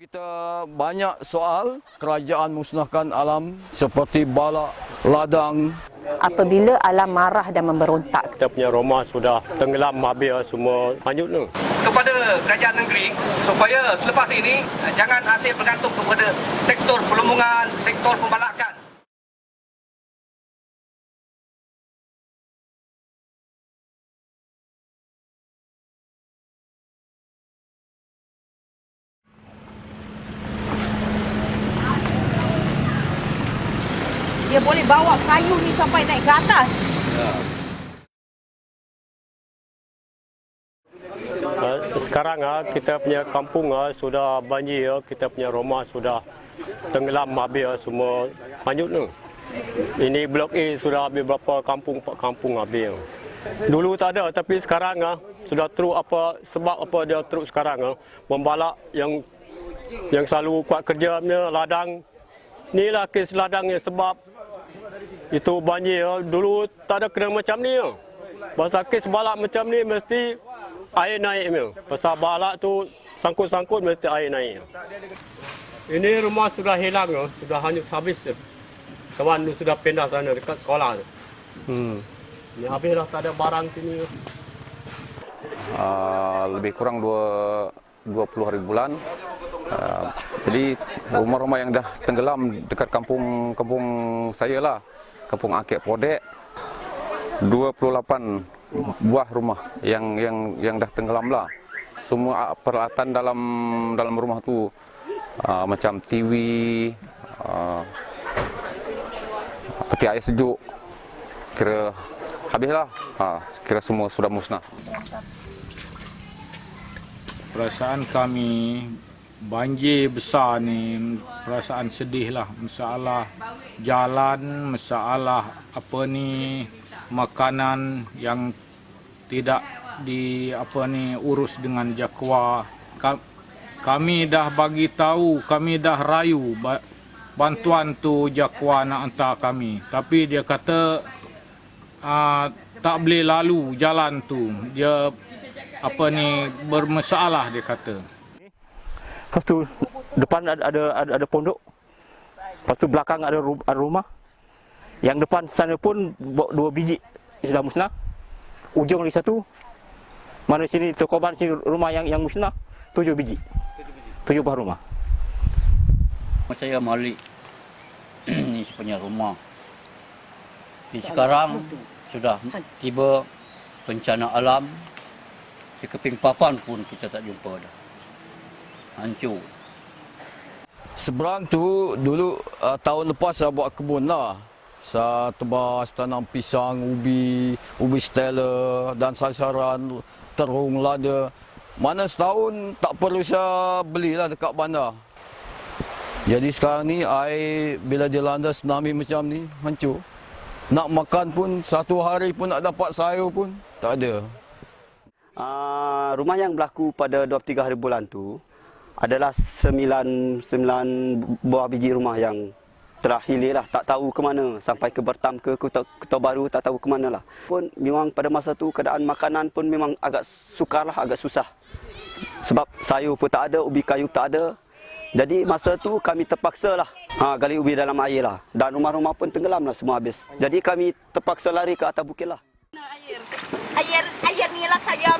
Kita banyak soal kerajaan musnahkan alam seperti balak, ladang, apabila alam marah dan memberontak. Kita punya rumah sudah tenggelam habis semua hanyut tu. kepada kerajaan negeri supaya selepas ini jangan asyik bergantung kepada sektor perlumbungan, sektor pembalakan. Dia boleh bawa kayu ni sampai naik ke atas. Uh, sekarang ah kita punya kampung ah sudah banjir, ah, kita punya rumah sudah tenggelam habis ah, semua hanyut tu. Ini blok A sudah habis berapa kampung empat kampung habis. Dulu tak ada tapi sekarang ah sudah teruk apa sebab apa dia teruk sekarang ah membalak yang yang selalu kuat kerja punya ladang inilah kes ladang yang sebab itu banjir ah. dulu tak ada kena macam ni ah. Pasal kes balak macam ni mesti air naik punya. Pasal balak tu sangkut-sangkut mesti air naik. Ini rumah sudah hilang ah. sudah hanyut habis. Kawan tu sudah pindah sana dekat sekolah tu. Hmm. Ni habislah tak ada barang sini. uh, lebih kurang dua 20 hari bulan. Uh, jadi rumah-rumah yang dah tenggelam dekat kampung kampung saya lah, kampung Akek Podek, 28 buah rumah yang yang yang dah tenggelam lah. Semua peralatan dalam dalam rumah tu uh, macam TV, uh, peti air sejuk, kira habislah. Ha, kira semua sudah musnah. perasaan kami banjir besar ni perasaan sedih lah. Masalah jalan masalah apa ni makanan yang tidak di apa ni urus dengan jakwa Ka- kami dah bagi tahu kami dah rayu ba- bantuan tu jakwa nak hantar kami. Tapi dia kata uh, tak boleh lalu jalan tu. Dia apa ni bermasalah dia kata. Lepas tu depan ada ada ada, ada pondok. Lepas tu belakang ada, ada rumah. Yang depan sana pun dua biji sudah musnah. Ujung lagi satu. Mana sini Tokoban sini rumah yang yang musnah tujuh biji. Tujuh buah rumah. Saya Malik. Ini punya rumah. Di sekarang sudah tiba bencana alam. Di keping papan pun kita tak jumpa dah. Hancur. Seberang tu dulu uh, tahun lepas saya buat kebun lah. Saya tebas tanam pisang, ubi, ubi stella dan sasaran terung lada. Mana setahun tak perlu saya belilah dekat bandar. Jadi sekarang ni air bila dia landa tsunami macam ni hancur. Nak makan pun satu hari pun nak dapat sayur pun tak ada. Uh, rumah yang berlaku pada 23 hari bulan tu adalah 9, 9 buah biji rumah yang telah hilir lah. Tak tahu ke mana. Sampai ke Bertam ke Kota, Kota Baru tak tahu ke mana lah. Pun memang pada masa tu keadaan makanan pun memang agak sukar lah, agak susah. Sebab sayur pun tak ada, ubi kayu tak ada. Jadi masa tu kami terpaksa lah ha, gali ubi dalam air lah. Dan rumah-rumah pun tenggelam lah semua habis. Jadi kami terpaksa lari ke atas bukit lah. air air ni lah saya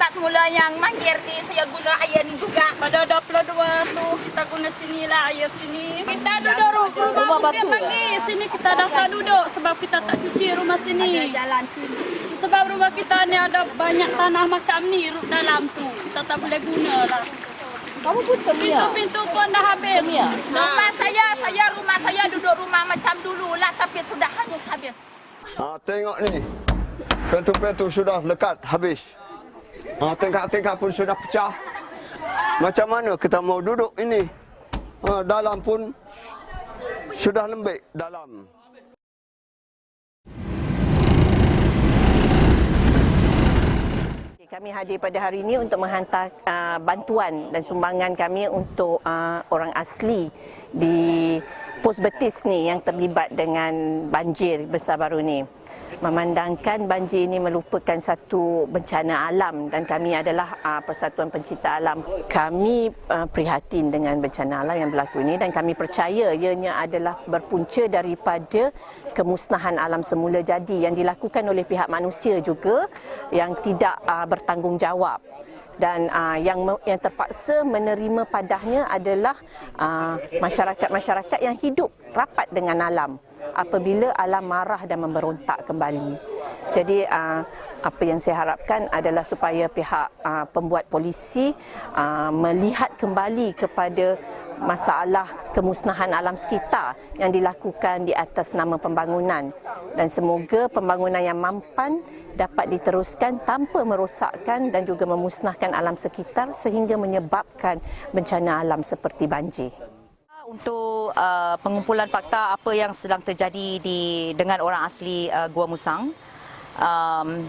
start mula yang mahir ni saya guna air ni juga pada 22 tu kita guna sini lah air sini kita duduk rumah, rumah bukit lagi sini kita dah tak duduk sebab kita tak cuci rumah sini ada jalan sini sebab rumah kita ni ada banyak tanah macam ni dalam tu kita tak boleh guna lah Kamu pun temia. Pintu-pintu pun dah habis. Rumah saya, saya rumah saya duduk rumah macam dulu lah tapi sudah hanyut habis. Ha, tengok ni. Pintu-pintu sudah lekat habis. Ha, tingkap-tingkap pun sudah pecah. Macam mana kita mau duduk ini? Ha, dalam pun sudah lembik dalam. Kami hadir pada hari ini untuk menghantar uh, bantuan dan sumbangan kami untuk uh, orang asli di Pos Betis ni yang terlibat dengan banjir besar baru ni. memandangkan banjir ini merupakan satu bencana alam dan kami adalah uh, Persatuan Pencinta Alam. Kami uh, prihatin dengan bencana alam yang berlaku ini dan kami percaya ianya adalah berpunca daripada kemusnahan alam semula jadi yang dilakukan oleh pihak manusia juga yang tidak uh, bertanggungjawab dan uh, yang yang terpaksa menerima padahnya adalah uh, masyarakat-masyarakat yang hidup rapat dengan alam apabila alam marah dan memberontak kembali. Jadi uh, apa yang saya harapkan adalah supaya pihak uh, pembuat polisi uh, melihat kembali kepada masalah kemusnahan alam sekitar yang dilakukan di atas nama pembangunan dan semoga pembangunan yang mampan dapat diteruskan tanpa merosakkan dan juga memusnahkan alam sekitar sehingga menyebabkan bencana alam seperti banjir. Untuk uh, pengumpulan fakta apa yang sedang terjadi di dengan orang asli uh, Gua Musang. Um,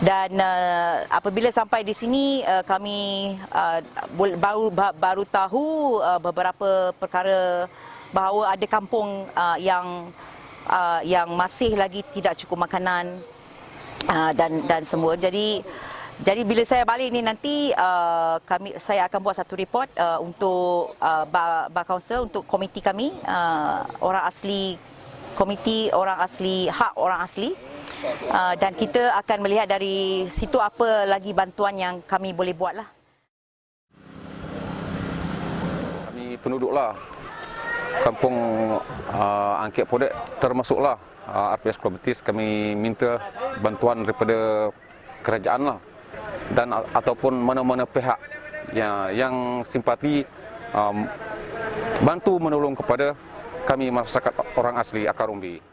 dan uh, apabila sampai di sini uh, kami uh, baru ba- baru tahu uh, beberapa perkara bahawa ada kampung uh, yang uh, yang masih lagi tidak cukup makanan uh, dan dan semua. Jadi jadi bila saya balik ni nanti uh, kami saya akan buat satu report uh, untuk uh, bar, bar council untuk komiti kami uh, orang asli komiti orang asli hak orang asli uh, dan kita akan melihat dari situ apa lagi bantuan yang kami boleh buat lah. Kami penduduklah kampung uh, Angkit Podek termasuklah uh, RPS Pulau Betis kami minta bantuan daripada kerajaan lah dan ataupun mana-mana pihak yang, yang simpati um, bantu menolong kepada kami masyarakat orang asli Akar Umbi.